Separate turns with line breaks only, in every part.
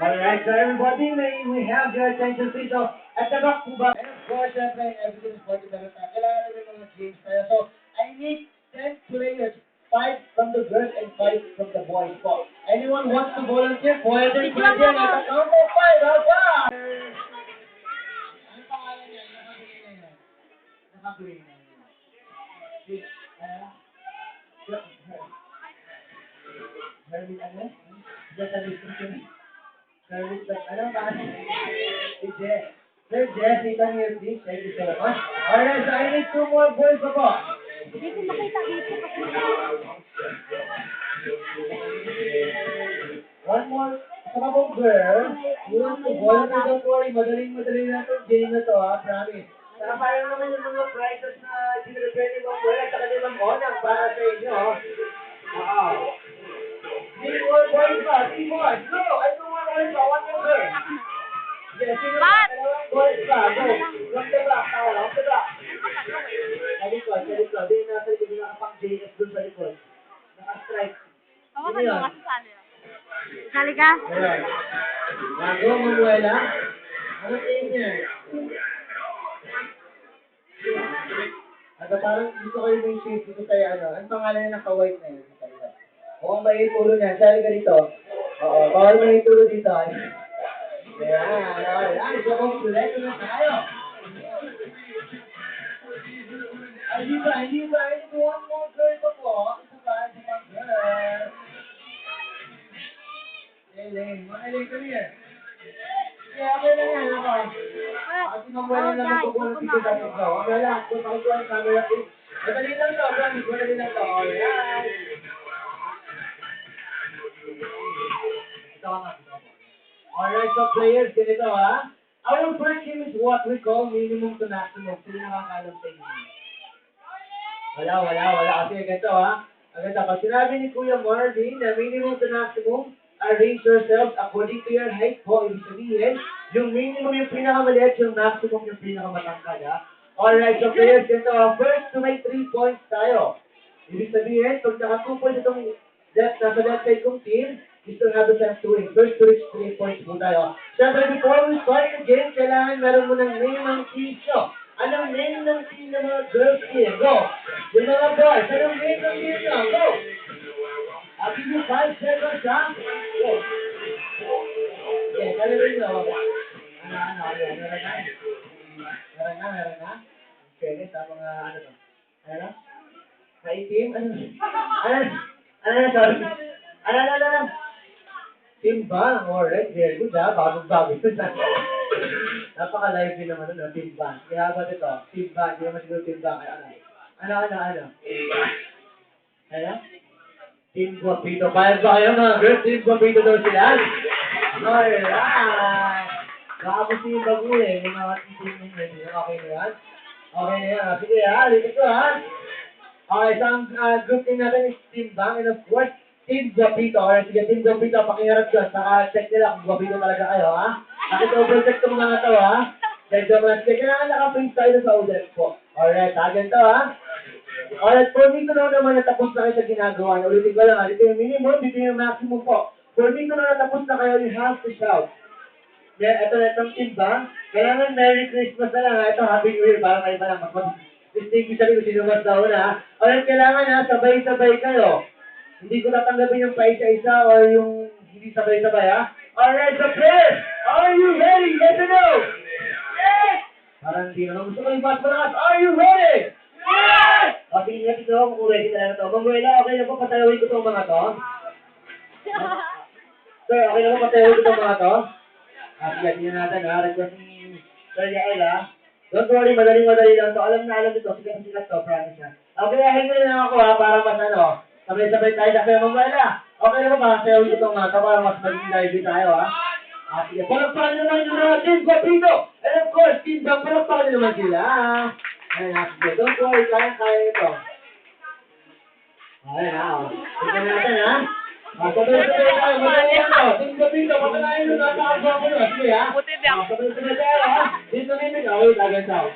Alright, so everybody, we have your attention please. So, at the back? And of course, syempre, everything is to be better. Kailangan namin mga games tayo. So, I need 10 players. 5 from the girls and 5 from the boys po. Anyone wants to volunteer? Pwede, pwede. At the count of 5, hapa! Ano pangalan niya? Nakabili na yan. Nakabili na yan. Si, ah, Hermit ano? Just a description. Hermit, but ano ba? Si Jess. Sir Jess, ikaw niyo please. Thank you so much. Alright, so I need two more pa po.
Hindi ko makita dito
One more. Sama pong girl. You want to volunteer, don't worry. Madaling madaling na itong game na to, ha? Promise. Saka parang naman yung mga prizes na sinilipin ni Ma'am Wala sa kanilang honor para sa inyo. Oo. Three more boys pa. Three more. Go! I two
Pat!
Sa likod. Sa likod. Di nasa likod. Di nakapang JS dun sa likod. Naka-strike.
Hawakan mo kasi sali. Sali ka?
Alright. Bago, Manuela. Ano tingin niya? Ano parang gusto ko yung shape dito tayo ano. Ang pangalan niya naka-white na yun. Mukhang may tulo niya. Sali ka dito. Oo, bawal may tulo dito. Ayan, ayan. So, kompleto na tayo. Ay, di ba, hindi ba, hindi one more girl pa po. Isa pa, isa pang girl. Elaine, mga Elaine, come here. Kaya okay lang yan, ako. Kasi mamuha na naman po kung dito sa ikaw. Okay kung ako camera. Madali lang to, promise, madali lang to. Alright. So players, ganito ha. Our game is what we call minimum to maximum. Sino nakakalam sa inyo? Wala, wala, wala. Kasi ganito ha. Ang ganito, pag sinabi ni Kuya Marvin na minimum to maximum, arrange yourselves according to your height po. Ibig sabihin, yung minimum yung pinakamaliit, yung maximum yung pinakamatangkad ha. Alright, so players, ganito ha. First to make 3 points tayo. Ibig sabihin, pag naka 2 points itong left, nasa left side kong team, you still have the chance to win. First to reach 3 points po tayo. Siyempre, before we start the game, kailangan meron mo ng name ng team. Anong name ng team ng mga girls team? Go! Yung mga boys, anong name ng team nyo? Go! I'll give you 5 seconds, ha? Go! Okay, kaya rin nyo. Ano, ano, ano, meron na? Meron na, meron na? Okay, next, ha, mga ano to? Ano na? Kaitim? Ano? Ano? Ano na, sorry? Ano, ano, ano, ano? Timbang, alright, very good ha, bagong-bago ito na. Napaka-live din naman nun, timbang. Kaya ba ito? Timbang, hindi naman siguro timbang. Ano, ano, ano, ano? Ano? Team Guapito. Bayad ba kayo mga girls? Team Guapito daw sila. Alright. Baka po si Bagu eh. Mga team ninyo. Okay na yan? Okay na yan. Sige ha, dito ko ha. Okay, so ang uh, group team natin is Team Bang and of course, Team Guapito. Alright, sige, Team Guapito, pakiharap dyan. Saka check nila kung Guapito talaga kayo, ha? Nakita-overcheck itong mga to, ha? Mga check. Kailangan naka-print tayo sa ulit po. Alright, ha? Ganito, ha? Alright, for me to know naman na tapos na kayo sa ginagawa. Ulitin ko lang, ha? Dito yung minimum, dito yung maximum po. For me to know na tapos na kayo, you have to shout. Yeah, ito na itong team ba? Kailangan Merry Christmas na lang ha. Ito, Happy New Year para kayo pa lang. Mas mag-distinguish sabi ko sino mas daw na ha. Alright, kailangan ha, sabay-sabay kayo. Hindi ko tatanggapin yung paisa-isa or yung hindi sabay-sabay ha. Alright, so players, are you ready? Yes or no? Yes! Parang hindi naman gusto ko yung mas malakas. Are you ready? Yes! O, tingin nga dito kung ready talaga to. Mamuela, okay na po patayawin ko itong mga to? Sir, okay na po patayawin ko itong mga to? Ah, sige, tingnan natin ha. Request ni Sir Yael ha. Don't worry, madaling-madali lang to. Alam na alam ito. Sikat na sikat to, promise ha. Okay, hingi na lang ako ha, para mas ano, sabay-sabay tayo sa kaya mamala. Okay na ba sa'yo itong mga to, para mas maging lively tayo ha. Ah, sige, palagpakan nyo naman yung mga team Guapito. And of course, team Bang, palagpakan nyo naman sila ha. Ayun ha, sige, don't worry, kaya-kaya ito. Ayun ha, oh. Tingnan natin ha. Ah, sabay-sabay tayo, madali lang to. Team Guapito, patalayan nyo, napakagwapo nyo. Sige ha. Ah, sabay-sabay tayo ha. Dito mimig, ah, wait, agad tao.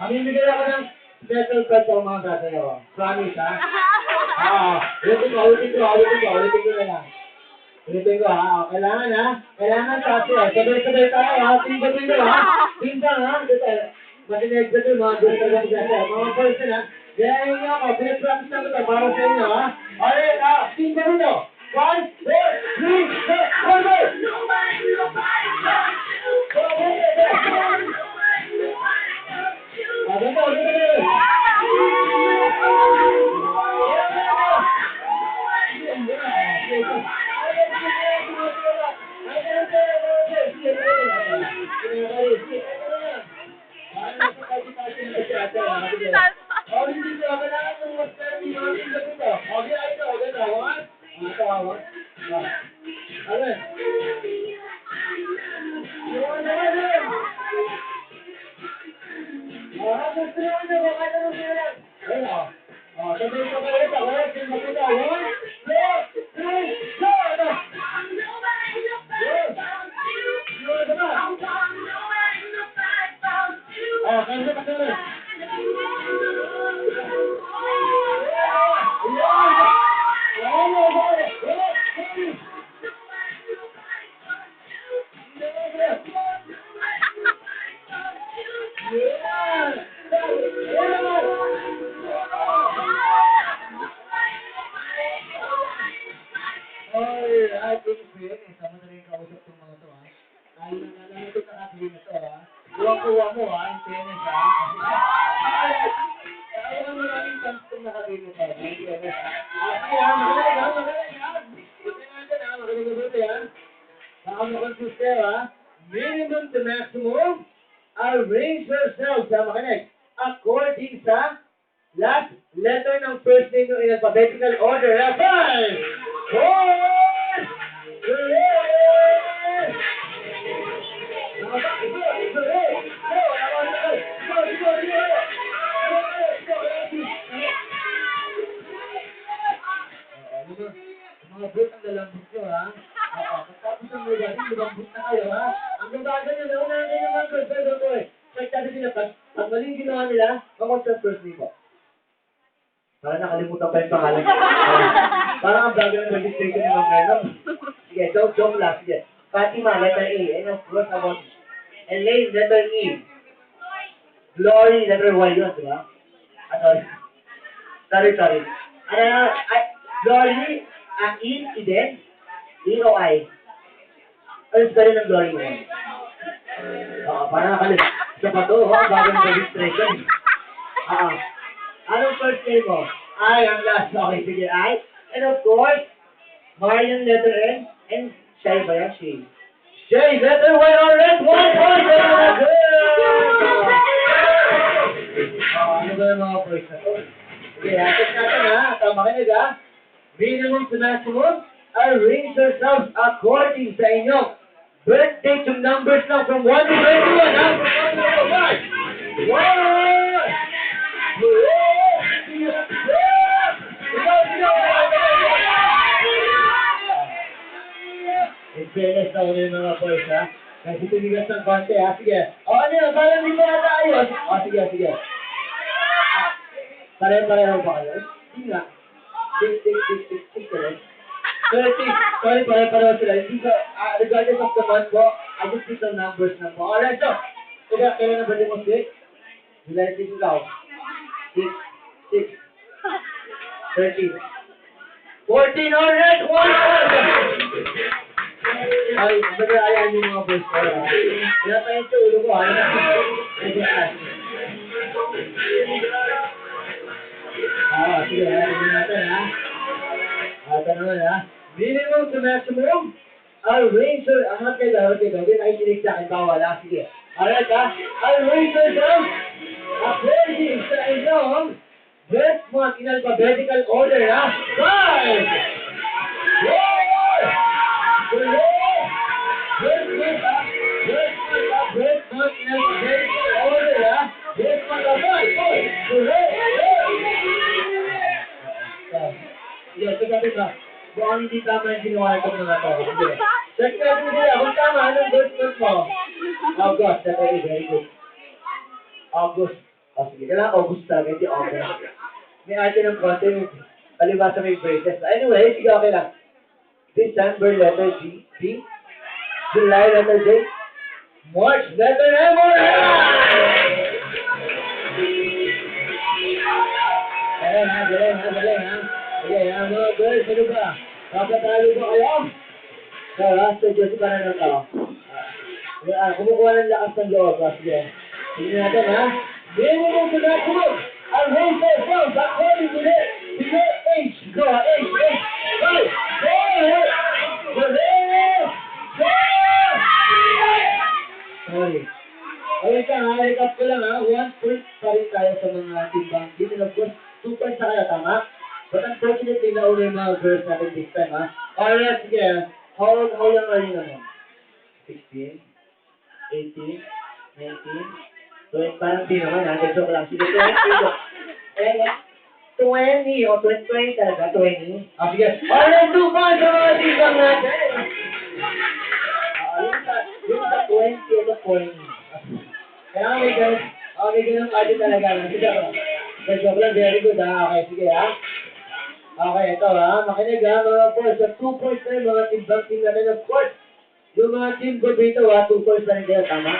Mamimigay ako ng special pet sa mga sasayaw. Promise ha. Ah, ulitin ko, ulitin ko, ulitin ko, ulitin ko na lang. Ulitin ko ha. Kailangan ha. Kailangan kasi ha. Sabay-sabay tayo ha. Tingko-tingko ha. Tingko ha. Dito. Matinig sa ito mga gusto ko dyan. Mga person ha. Gaya nyo ako. Pinapractice na ito para sa inyo ha. Alright ha. Tingko dito. One, two, three, four, one, go! Go, go, go, go. Ah, One, two, Kayo, ha? Minimum to maximum, arrange ha? Makinig. According sa last letter ng first name in alphabetical order? Five! Four! Mga lalambot nyo, ha? Na? Ang gagawin nyo, nauna na naman, first, first, first, first. Check natin sila, pag, pag maling ginawa nila, bakit first name? Para nakalimutan pa yung pangalan. Parang ang bago ng registration ni Ma'am Meron. Sige, joke, joke lang. Sige. Fatima, letter A. Elaine, letter E. Glory, letter Y yun, sorry. Sorry, sorry. Ano na, ay, Glory, ang E, E din? E o I? Ano spelling ng Glory mo? Oo, parang nakalis. Sa pa to, ha? Bago ng registration. Ah, Anong first name mo? I ang last. Okay, sige. I. And of course, Marian letter N. And Shay ba yan? Shay. Shay, letter Y or red. One point. Oh, ano ba yung mga first na to? Sige, atin natin ha. Tama ka ha. Minimum to maximum. Arrange yourselves according sa inyong birthday to numbers lang from 1 to 21. Ha? From 1 to 1. 1. In fairness na ulit mga boys, ha? Kasi tumigas konti, ha? Sige. O, ano yun? Parang hindi mo nata ayos. O, sige, sige. Pare-pareho ba kayo? Hindi nga. Tik, tik, tik, tik, tik, tik. Thirty. Sorry, pare-pareho sila. Hindi ko, ah, regardless of the month po, I just need the numbers na po. Alright, so. Kaya, kailan na ba mo six? July 6 daw. Six, six, thirteen. Fourteen, alright! One, Ay, baga ayan yung mga boys ko. ah. Wala tayong sa ulo ko, ha? Ah. Ah, sige, ayan natin, ha? Ah, tanong ha? Minimum to maximum, arrange your, angat kayo, dapat kayo, hindi nakikinig sa akin, bawal, ha? Sige. Alright, ha? Arrange yourself according sa inyong birth month in alphabetical order, ha? Five! Yung ginawa itong mga to. Sige. Check natin sila. Kung tama, anong birth month mo? August. That's very, very good. August. O sige, kailangan August talaga, hindi August. May ate ng konti, palibasa may braces. Anyway, sige, okay lang. December, letter G. P. July, letter J. March, letter M. Galing ha, galing ha, galing ha. Okay, ha, mga girls, ano ba? Kapatalo ba kayo? Tara, sa Diyos ka na to. Ah, kumukuha ng lakas ng loob. Ah, sige. Sige natin, ha? Minimum to maximum. Ang raise ourselves according to their, to their age. Go, age, age. Five, four, three, two, Sorry. Okay ka, ha? Recap ko lang, ha? One point pa rin tayo sa mga timbang. Dito, of unfortunately, nauna yung mga girls natin this time, ha? Alright, sige. How old, how young are you naman? 16, 18, 19, so, parang di naman, ha? Joke lang. Sige, 20, eh, 20, o 20, 20 talaga, 20. Ah, sige. Alright, two points sa mga timbang natin. Ah, yung sa, yung sa 20, ito 20. Kaya may ganun, ah, may ganun ate talaga. Sige, ah. joke lang, very good, ha? Okay, sige, ha? Okay, ito ha. Makinig ha, mga boys. Sa two points na yun, mga timbang team natin, of course. Yung mga team ko dito ha, two points na rin kayo, tama?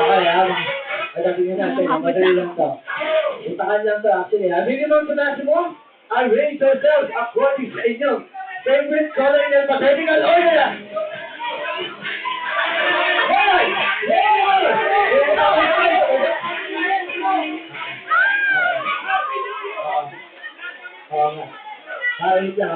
Okay ha. Nyo natin. Madali lang to. Utakan lang to actually ha. Minimum to maximum, arrange yourselves according sa inyong favorite color in alphabetical order ha.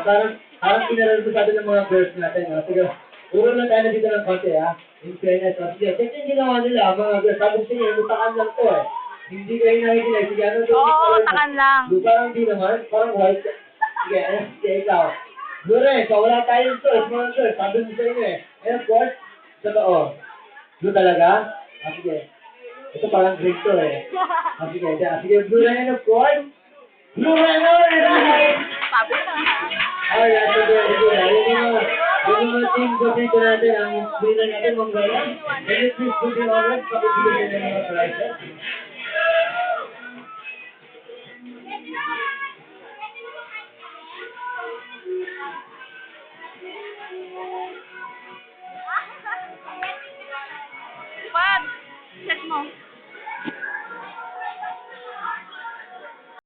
Parang, parang pinaral ko sa atin ng mga girls natin. Ha? Sige, puro lang tayo dito ng konti, ha? In fairness. ha? Sige, check yung ginawa nila, mga girls. Sabi ko sa inyo, mutakan lang to, eh. Hindi kayo nakikinig. Sige, ano to?
Oo, takan lang.
Blue, parang di naman. Parang white. Sige, ano? Sige, ikaw. Rin. So, wala tayong choice, mga girls. Sabi ko sa inyo, eh. And of course, totoo. Blue talaga? Ah, sige. Ito parang green to, eh. Ah, sige, ah, sige, blue rin, of course. Blue rin, alright!
Sabi na.
Ay, ato ba, ito na. Yung mga, yung mga team ko dito natin, ang winner natin, Mong Gaya. Can you please put your honors, pakibigay nyo ng mga prizes?